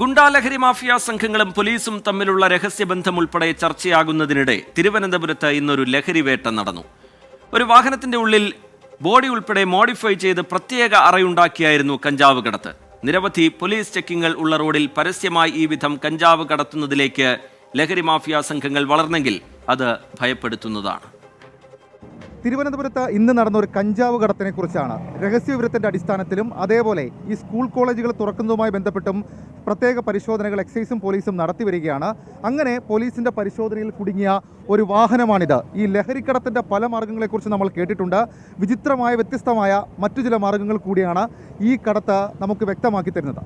ഗുണ്ടാലഹരി mafia സംഘങ്ങളും പോലീസും തമ്മിലുള്ള രഹസ്യബന്ധം ഉൾപ്പെടെ ചർച്ചയാകുന്നതിനിടെ തിരുവനന്തപുരത്ത് ഇന്നൊരു ലഹരി വേട്ട നടന്നു. ഒരു വാഹനത്തിന്റെ ഉള്ളിൽ ബോഡി ഉൾപ്പെടെ മോഡിഫൈ ചെയ്ത് പ്രത്യേക അറയുണ്ടാക്കിയായിരുന്നു കഞ്ചാവ് കടത്ത്. നിരവധി പോലീസ് ചെക്കിങ്ങൾ ഉള്ള റോഡിൽ പരസ്യമായി ഈ വിധം കഞ്ചാവ് കടത്തുന്നതിലേക്ക് ലഹരി മാഫിയ സംഘങ്ങൾ വളർന്നെങ്കിൽ അത് ഭയപ്പെടുത്തുന്നതാണ്. തിരുവനന്തപുരത്ത് ഇന്ന് നടന്ന ഒരു കഞ്ചാവ് കടത്തിനെ കുറിച്ചാണ് രഹസ്യവിവരത്തിന്റെ അടിസ്ഥാനത്തിലും അതേപോലെ ഈ സ്കൂൾ കോളേജുകൾ തുറക്കുന്നതുമായി ബന്ധപ്പെട്ടും പ്രത്യേക പരിശോധനകൾ എക്സൈസും പോലീസും നടത്തി വരികയാണ്. അങ്ങനെ പോലീസിന്റെ പരിശോധനയിൽ കുടുങ്ങിയ ഒരു വാഹനമാണിത്. ഈ ലഹരിക്കടത്തിന്റെ പല മാർഗങ്ങളെക്കുറിച്ച് നമ്മൾ കേട്ടിട്ടുണ്ട്. വിചിത്രമായ വ്യത്യസ്തമായ മറ്റു ചില മാർഗങ്ങൾ കൂടിയാണ് ഈ കടത്ത് നമുക്ക് വ്യക്തമാക്കി തരുന്നത്.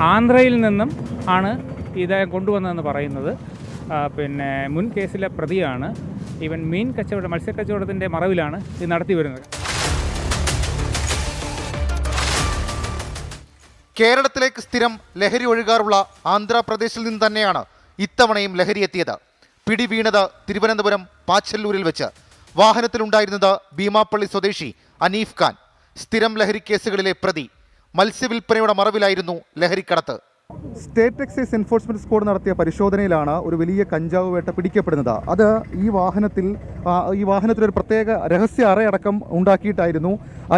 ആന്ധ്രയിൽ നിന്നും ആണ് ഇത് കൊണ്ടുവന്നതെന്ന് പറയുന്നത്. പിന്നെ മുൻ കേസിലെ പ്രതിയാണ്. ഇവൻ മീൻ കച്ചവട മത്സ്യക്കച്ചവടത്തിന്റെ മറവിലാണ് ഇത് നടത്തി വരുന്നത്. കേരളത്തിലേക്ക് സ്ഥിരം ലഹരി ഒഴുകാറുള്ള ആന്ധ്രാപ്രദേശിൽ നിന്ന് തന്നെയാണ് ഇത്തവണയും ലഹരി എത്തിയത്. പിടി വീണത് തിരുവനന്തപുരം പാച്ചല്ലൂരിൽ വെച്ച്. വാഹനത്തിലുണ്ടായിരുന്നത് ഭീമാപ്പള്ളി സ്വദേശി അനീഫ് ഖാൻ. സ്ഥിരം ലഹരി കേസുകളിലെ പ്രതി. മത്സ്യവിൽപ്പനയുടെ മറവിലായിരുന്നു ലഹരിക്കടത്ത്. സ്റ്റേറ്റ് എക്സൈസ് എൻഫോഴ്സ്മെന്റ് സ്ക്വാഡ് നടത്തിയ പരിശോധനയിലാണ് ഒരു വലിയ കഞ്ചാവ് വേട്ട പിടിക്കപ്പെടുന്നത്. അത് ഈ വാഹനത്തിൽ ഈ വാഹനത്തിൽ ഒരു പ്രത്യേക രഹസ്യ അറയടക്കം ഉണ്ടാക്കിയിട്ടായിരുന്നു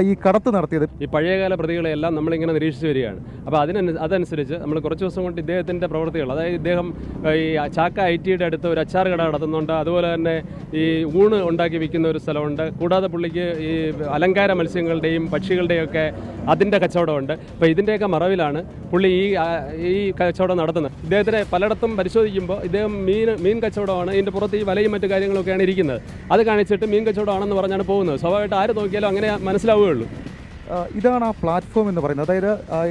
ഈ കടത്ത് നടത്തിയത്. ഈ പഴയകാല പ്രതികളെല്ലാം നമ്മളിങ്ങനെ നിരീക്ഷിച്ച് വരികയാണ്. അപ്പോൾ അതിന് അതനുസരിച്ച് നമ്മൾ കുറച്ച് ദിവസം കൊണ്ട് ഇദ്ദേഹത്തിന്റെ പ്രവൃത്തികൾ അതായത് ഇദ്ദേഹം ഈ ചാക്ക ഐ ടിയുടെ അടുത്ത് ഒരു അച്ചാർ കട നടത്തുന്നുണ്ട്. അതുപോലെ തന്നെ ഈ ഊണ് ഉണ്ടാക്കി വിൽക്കുന്ന ഒരു സ്ഥലമുണ്ട്. കൂടാതെ പുള്ളിക്ക് ഈ അലങ്കാര മത്സ്യങ്ങളുടെയും പക്ഷികളുടെയും ഒക്കെ അതിന്റെ കച്ചവടമുണ്ട്. അപ്പോൾ ഇതിന്റെയൊക്കെ മറവിലാണ് പുള്ളി ഈ ഈ കച്ചവടം നടത്തുന്നത്. ഇദ്ദേഹത്തിനെ പലയിടത്തും പരിശോധിക്കുമ്പോൾ ഇദ്ദേഹം മീൻ മീൻ കച്ചവടമാണ്. ഇതിന്റെ പുറത്ത് ഈ വലയും മറ്റു കാര്യങ്ങളൊക്കെയാണ് ഇരിക്കുന്നത്. അത് കാണിച്ചിട്ട് മീൻ കച്ചവടമാണെന്ന് പറഞ്ഞാണ് പോകുന്നത്. സ്വാഭാവികമായിട്ട് ആര് നോക്കിയാലും അങ്ങനെ മനസ്സിലാവുകയുള്ളൂ. ഇതാണ് ആ പ്ലാറ്റ്ഫോം എന്ന് പറയുന്നത്. അതായത്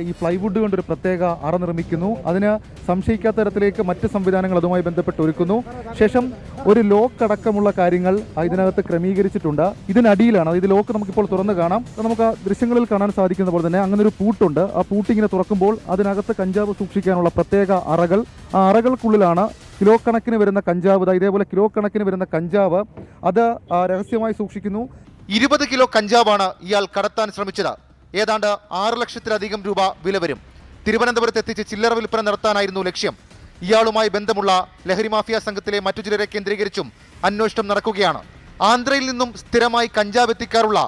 ഈ പ്ലൈവുഡ് കൊണ്ടൊരു പ്രത്യേക അറ നിർമ്മിക്കുന്നു. അതിന് സംശയിക്കാത്ത തരത്തിലേക്ക് മറ്റ് സംവിധാനങ്ങൾ അതുമായി ബന്ധപ്പെട്ട് ഒരുക്കുന്നു. ശേഷം ഒരു ലോക്ക് അടക്കമുള്ള കാര്യങ്ങൾ ഇതിനകത്ത് ക്രമീകരിച്ചിട്ടുണ്ട്. ഇതിനടിയിലാണ്. ഇത് ലോക്ക് നമുക്കിപ്പോൾ തുറന്ന് കാണാം. നമുക്ക് ആ ദൃശ്യങ്ങളിൽ കാണാൻ സാധിക്കുന്ന പോലെ തന്നെ അങ്ങനെ ഒരു പൂട്ടുണ്ട്. ആ പൂട്ടിങ്ങിനെ തുറക്കുമ്പോൾ അതിനകത്ത് കഞ്ചാവ് സൂക്ഷിക്കാനുള്ള പ്രത്യേക അറകൾ. ആ അറകൾക്കുള്ളിലാണ് കിലോ കണക്കിന് വരുന്ന കഞ്ചാവ്. ഇതേപോലെ കിലോ കണക്കിന് വരുന്ന കഞ്ചാവ്. അത് രഹസ്യമായി സൂക്ഷിക്കുന്നു. ഇരുപത് കിലോ കഞ്ചാവാണ് ഇയാൾ കടത്താൻ ശ്രമിച്ചത്. ഏതാണ്ട് ആറ് ലക്ഷത്തിലധികം രൂപ വില വരും. തിരുവനന്തപുരത്ത് എത്തിച്ച് ചില്ലറ വിൽപ്പന നടത്താനായിരുന്നു ലക്ഷ്യം. ഇയാളുമായി ബന്ധമുള്ള ലഹരി മാഫിയ സംഘത്തിലെ മറ്റു ചിലരെ കേന്ദ്രീകരിച്ചും അന്വേഷണം നടക്കുകയാണ്. ആന്ധ്രയിൽ നിന്നും സ്ഥിരമായി കഞ്ചാവ് എത്തിക്കാറുള്ള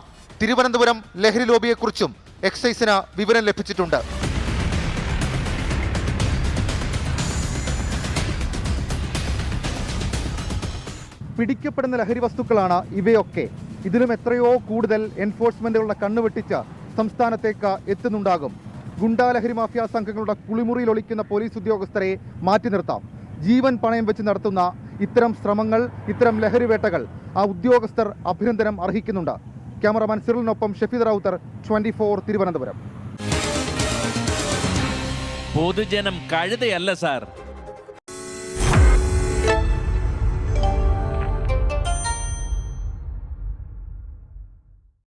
തിരുവനന്തപുരം ലഹരി ലോബിയെക്കുറിച്ചും എക്സൈസിന് വിവരം ലഭിച്ചിട്ടുണ്ട്. പിടിക്കപ്പെടുന്ന ലഹരി വസ്തുക്കളാണ് ഇവയൊക്കെ. ഇതിലും എത്രയോ കൂടുതൽ എൻഫോഴ്സ്മെന്റുകളുടെ കണ്ണുവെട്ടിച്ച് സംസ്ഥാനത്തേക്ക് എത്തുന്നുണ്ടാകും. ഗുണ്ടാ ലഹരി മാഫിയ സംഘങ്ങളുടെ കുളിമുറിയിൽ ഒളിക്കുന്ന പോലീസ് ഉദ്യോഗസ്ഥരെ മാറ്റി നിർത്താം. ജീവൻ പണയം വെച്ച് നടത്തുന്ന ഇത്തരം ശ്രമങ്ങൾ ഇത്തരം ലഹരി വേട്ടകൾ ആ ഉദ്യോഗസ്ഥർ അഭിനന്ദനം അർഹിക്കുന്നുണ്ട്. ക്യാമറമാൻ സിറിലിനൊപ്പം ഷഫീദ് റൌത്തർ ട്വന്റി ഫോർ തിരുവനന്തപുരം. പൊതുജനം കഴുതയല്ല സാർ.